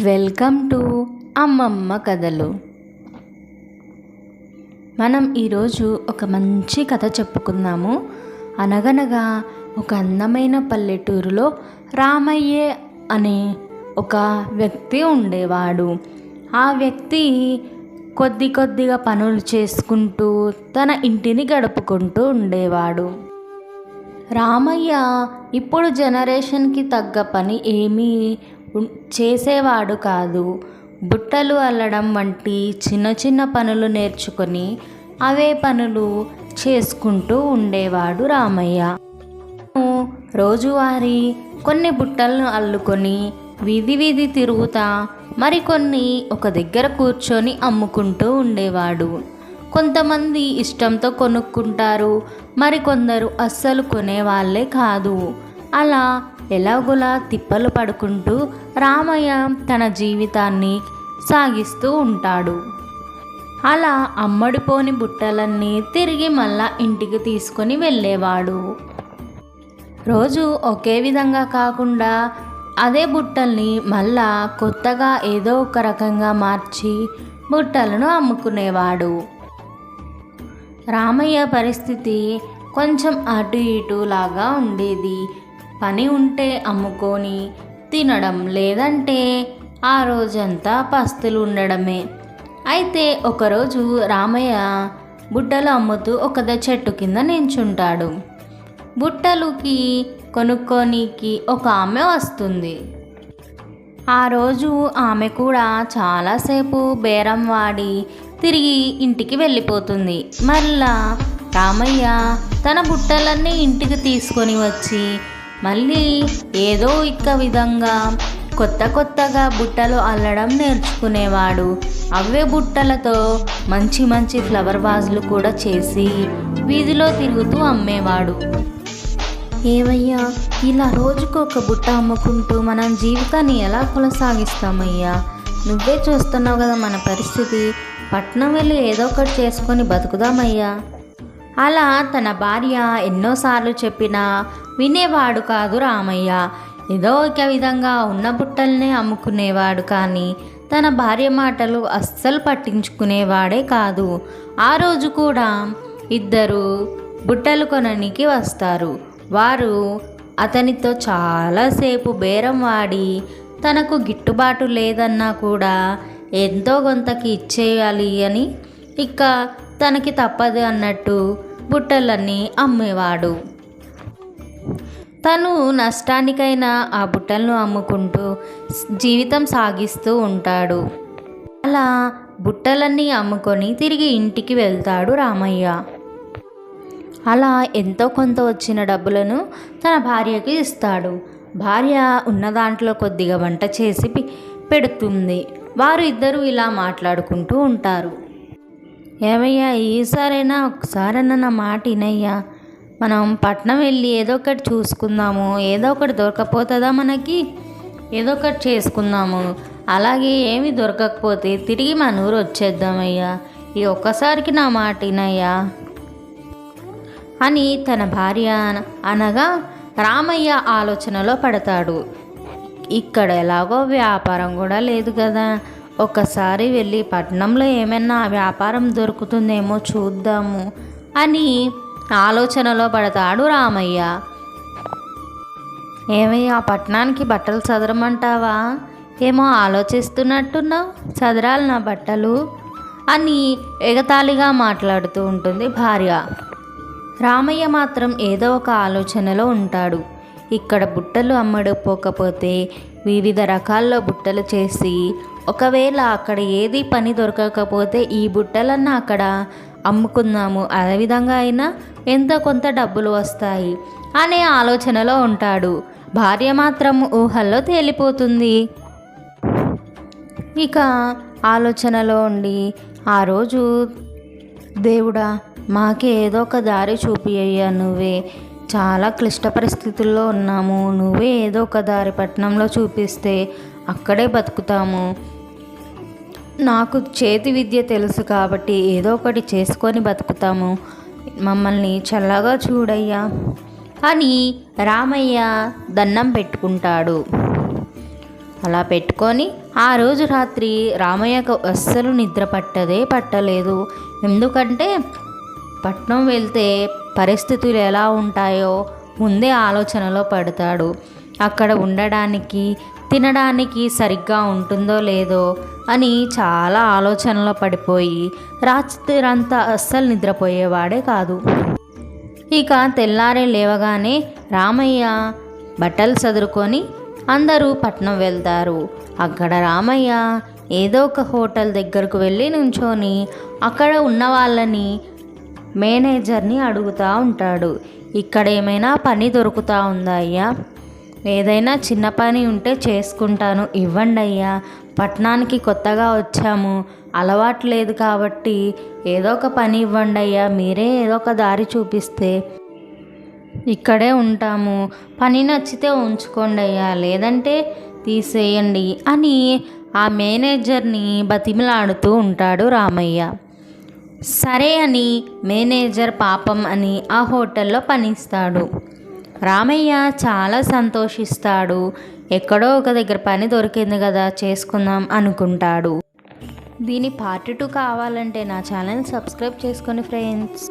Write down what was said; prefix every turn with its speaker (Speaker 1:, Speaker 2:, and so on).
Speaker 1: Welcome to అమ్మమ్మ కథలు. మనం ఈరోజు ఒక మంచి కథ చెప్పుకుందాము. అనగనగా ఒక అందమైన పల్లెటూరులో రామయ్య అనే ఒక వ్యక్తి ఉండేవాడు. ఆ వ్యక్తి కొద్ది కొద్దిగా పనులు చేసుకుంటూ తన ఇంటిని గడుపుకుంటూ ఉండేవాడు. రామయ్య ఇప్పుడు జనరేషన్కి తగ్గ పని ఏమీ చేసేవాడు కాదు. బుట్టలు అల్లడం వంటి చిన్న చిన్న పనులు నేర్చుకొని అవే పనులు చేసుకుంటూ ఉండేవాడు రామయ్య. రోజువారీ కొన్ని బుట్టలను అల్లుకొని వీధి వీధి తిరుగుతా మరికొన్ని ఒక దగ్గర కూర్చొని అమ్ముకుంటూ ఉండేవాడు. కొంతమంది ఇష్టంతో కొనుక్కుంటారు మరికొందరు అస్సలు కొనేవాళ్ళే కాదు. అలా ఎలాగోలా తిప్పలు పడుకుంటూ రామయ్య తన జీవితాన్ని సాగిస్తూ ఉంటాడు. అలా అమ్మడిపోని బుట్టలన్నీ తిరిగి మళ్ళా ఇంటికి తీసుకొని వెళ్ళేవాడు. రోజు ఒకే విధంగా కాకుండా అదే బుట్టల్ని మళ్ళా కొత్తగా ఏదో ఒక రకంగా మార్చి బుట్టలను అమ్ముకునేవాడు. రామయ్య పరిస్థితి కొంచెం అటు ఇటు లాగా ఉండేది. పని ఉంటే అమ్ముకొని తినడం లేదంటే ఆ రోజంతా పస్తులు ఉండడమే. అయితే ఒకరోజు రామయ్య బుట్టలు అమ్ముతూ ఒక చెట్టు కింద నించుంటాడు. బుట్టలుకి కొనుక్కోనికి ఒక ఆమె వస్తుంది. ఆ రోజు ఆమె కూడా చాలాసేపు బేరం వాడి తిరిగి ఇంటికి వెళ్ళిపోతుంది. మళ్ళా రామయ్య తన బుట్టలన్నీ ఇంటికి తీసుకొని వచ్చి మళ్ళీ ఏదో ఇక్క విధంగా కొత్త కొత్తగా బుట్టలు అల్లడం నేర్చుకునేవాడు. అవే బుట్టలతో మంచి మంచి ఫ్లవర్ వాజులు కూడా చేసి వీధిలో తిరుగుతూ అమ్మేవాడు. ఏవయ్యా ఇలా రోజుకు ఒక బుట్ట అమ్ముకుంటూ మనం జీవితాన్ని ఎలా కొనసాగిస్తామయ్యా? నువ్వే చూస్తున్నావు కదా మన పరిస్థితి. పట్నం వెళ్ళి ఏదో ఒకటి చేసుకొని బతుకుదామయ్యా. అలా తన భార్య ఎన్నోసార్లు చెప్పినా వినేవాడు కాదు రామయ్య. ఏదో ఒక విధంగా ఉన్న బుట్టల్నే అమ్ముకునేవాడు కానీ తన భార్య మాటలు అస్సలు పట్టించుకునేవాడే కాదు. ఆ రోజు కూడా ఇద్దరు బుట్టలు కొననికి వస్తారు. వారు అతనితో చాలాసేపు బేరం వాడి తనకు గిట్టుబాటు లేదన్నా కూడా ఎంతో కొంతకి ఇచ్చేయాలి అని ఇక తనకి తప్పదు అన్నట్టు బుట్టలన్నీ అమ్మేవాడు. తను నష్టానికైనా ఆ బుట్టలను అమ్ముకుంటూ జీవితం సాగిస్తూ ఉంటాడు. అలా బుట్టలన్నీ అమ్ముకొని తిరిగి ఇంటికి వెళ్తాడు రామయ్య. అలా ఎంతో కొంత వచ్చిన డబ్బులను తన భార్యకి ఇస్తాడు. భార్య ఉన్న దాంట్లో కొద్దిగా వంట చేసి పెడుతుంది. వారు ఇద్దరు ఇలా మాట్లాడుకుంటూ ఉంటారు. ఏమయ్యా ఈసారైనా ఒకసారైనా నా మాట వినయ్యా. మనం పట్నం వెళ్ళి ఏదో ఒకటి చూసుకుందాము. ఏదో ఒకటి దొరకపోతుందా మనకి? ఏదో ఒకటి చేసుకుందాము. అలాగే ఏమి దొరకకపోతే తిరిగి మన ఊరు వచ్చేద్దామయ్యా. ఈ ఒక్కసారికి నా మాట వినయ్యా. అని తన భార్య అనగా రామయ్య ఆలోచనలో పడతాడు. ఇక్కడ ఎలాగో వ్యాపారం కూడా లేదు కదా. ఒకసారి వెళ్ళి పట్నంలో ఏమైనా వ్యాపారం దొరుకుతుందేమో చూద్దాము అని ఆలోచనలో పడతాడు రామయ్య. ఏమయ్యా పట్టణానికి బట్టలు చదరమంటావా ఏమో ఆలోచిస్తున్నట్టున్నావు చదరాలి నా బట్టలు అని ఎగతాళిగా మాట్లాడుతూ ఉంటుంది భార్య. రామయ్య మాత్రం ఏదో ఒక ఆలోచనలో ఉంటాడు. ఇక్కడ బుట్టలు అమ్మడిపోకపోతే వివిధ రకాల్లో బుట్టలు చేసి ఒకవేళ అక్కడ ఏది పని దొరకకపోతే ఈ బుట్టలన్నా అక్కడ అమ్ముకుందాము. అదేవిధంగా అయినా ఎంత కొంత డబ్బులు వస్తాయి అనే ఆలోచనలో ఉంటాడు. భార్య మాత్రం ఊహల్లో తేలిపోతుంది. ఇక ఆలోచనలో ఉండి ఆ రోజు దేవుడా మాకే ఏదో ఒక దారి చూపియ్యా నువ్వే. చాలా క్లిష్ట పరిస్థితుల్లో ఉన్నాము. నువ్వే ఏదో ఒక దారి పట్టణంలో చూపిస్తే అక్కడే బతుకుతాము. నాకు చేతి విద్య తెలుసు కాబట్టి ఏదో ఒకటి చేసుకొని బతుకుతాము. మమ్మల్ని చల్లగా చూడయ్యా. అని రామయ్య దండం పెట్టుకుంటాడు. అలా పెట్టుకొని ఆ రోజు రాత్రి రామయ్యకు అస్సలు నిద్ర పట్టదే పట్టలేదు. ఎందుకంటే పట్నం వెళ్తే పరిస్థితులు ఎలా ఉంటాయో ముందే ఆలోచనలో పడతాడు. అక్కడ ఉండడానికి తినడానికి సరిగ్గా ఉంటుందో లేదో అని చాలా ఆలోచనలో పడిపోయి రాత్రంతా అస్సలు నిద్రపోయేవాడే కాదు. ఇక తెల్లారే లేవగానే రామయ్య బట్టలు చదురుకొని అందరూ పట్నం వెళ్తారు. అక్కడ రామయ్య ఏదో ఒక హోటల్ దగ్గరకు వెళ్ళి నుంచొని అక్కడ ఉన్న వాళ్ళని మేనేజర్ని అడుగుతూ ఉంటాడు. ఇక్కడ ఏమైనా పని దొరుకుతా ఉందా అయ్యా? ఏదైనా చిన్న పని ఉంటే చేసుకుంటాను. ఇవ్వండి అయ్యా. పట్టణానికి కొత్తగా వచ్చాము. అలవాటు లేదు కాబట్టి ఏదో ఒక పని ఇవ్వండి అయ్యా. మీరే ఏదో ఒక దారి చూపిస్తే ఇక్కడే ఉంటాము. పని నచ్చితే ఉంచుకోండి అయ్యా. లేదంటే తీసేయండి అని ఆ మేనేజర్ని బతిమలాడుతూ ఉంటాడు రామయ్య. సరే అని మేనేజర్ పాపం అని ఆ హోటల్లో పనిస్తాడు. రామయ్య చాలా సంతోషిస్తాడు. ఎక్కడో ఒక దగ్గర పని దొరికింది కదా చేసుకుందాం అనుకుంటాడు. దీని పార్ట్ టూ కావాలంటే నా ఛానల్ సబ్స్క్రైబ్ చేసుకొని ఫ్రెండ్స్.